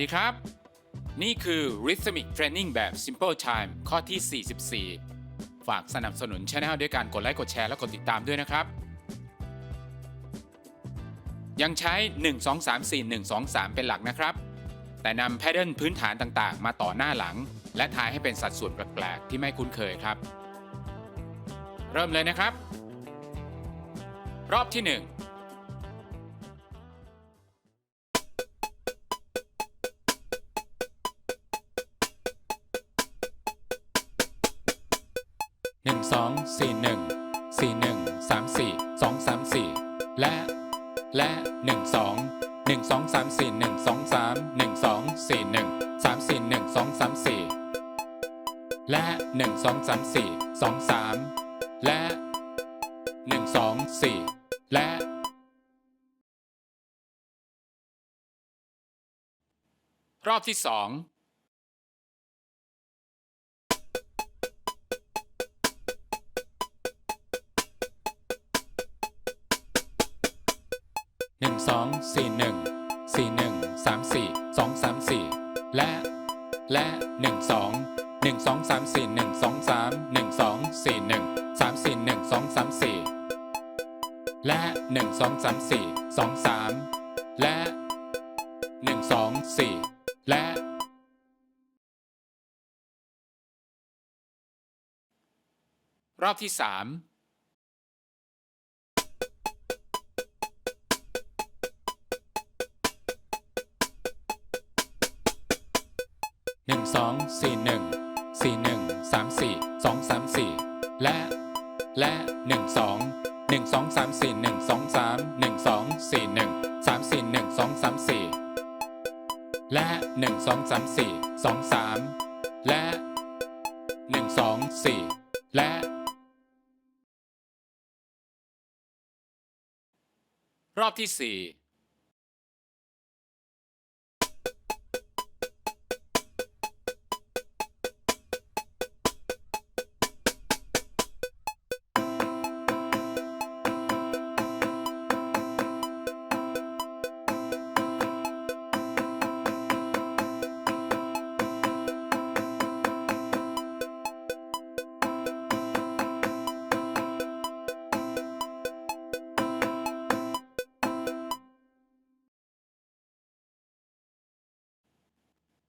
ดีครับ นี่คือ Rhythmic Training แบบ Simple Time ข้อที่ 44 ฝากสนับสนุนช anel ด้วยการกดไลค์กดแชร์และกดติดตามด้วยนะครับ ยังใช้ 1 2 3 4 1 2 3 เป็นหลักนะครับ แต่นำแพทเทิร์นพื้นฐานต่างๆ มาต่อหน้าหลัง และทายให้เป็นสัดส่วนแปลกๆ ที่ไม่คุ้นเคยครับ เริ่มเลยนะครับ รอบที่ 1 1 2 4 1 4 1 3 4 2 3 4 และ และ 1 2 1 2 3 4 1 2 3 1 2 4 1 3 4 1 2 3 4 และ 1 2 3 4 2 3 และ 1 2 4 และรอบที่สอง 1 2 4 1 4 1 3 4 2 3 4 และ และ 1 2 1 2 3 4 1 2 3 1 2 4 1 3 4 1 2 3 4 และ 1 2 3 4 2 3 และ 1 2 4 และ รอบที่ 3 สองสี่หนึ่งสี่หนึ่งสามสี่สองสามสี่และ และหนึ่งสองหนึ่งสองสามสี่หนึ่งสองสามหนึ่งสองสี่หนึ่งสามสี่หนึ่งสองสามสี่และหนึ่งสองสามสี่สองสามและหนึ่งสองสี่และรอบที่สี่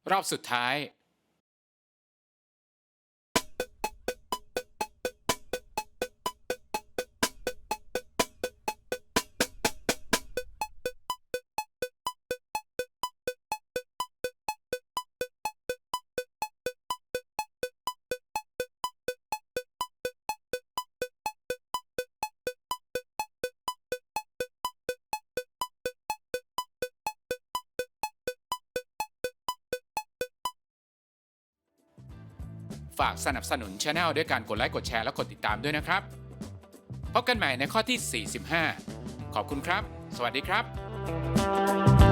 รอบสุดท้าย ฝากสนับสนุนช anel ด้วยการกดไลค์กดแชร์และกดติดตามด้วยนะครับ พบกันใหม่ในข้อที่ 45 ขอบคุณครับ สวัสดีครับ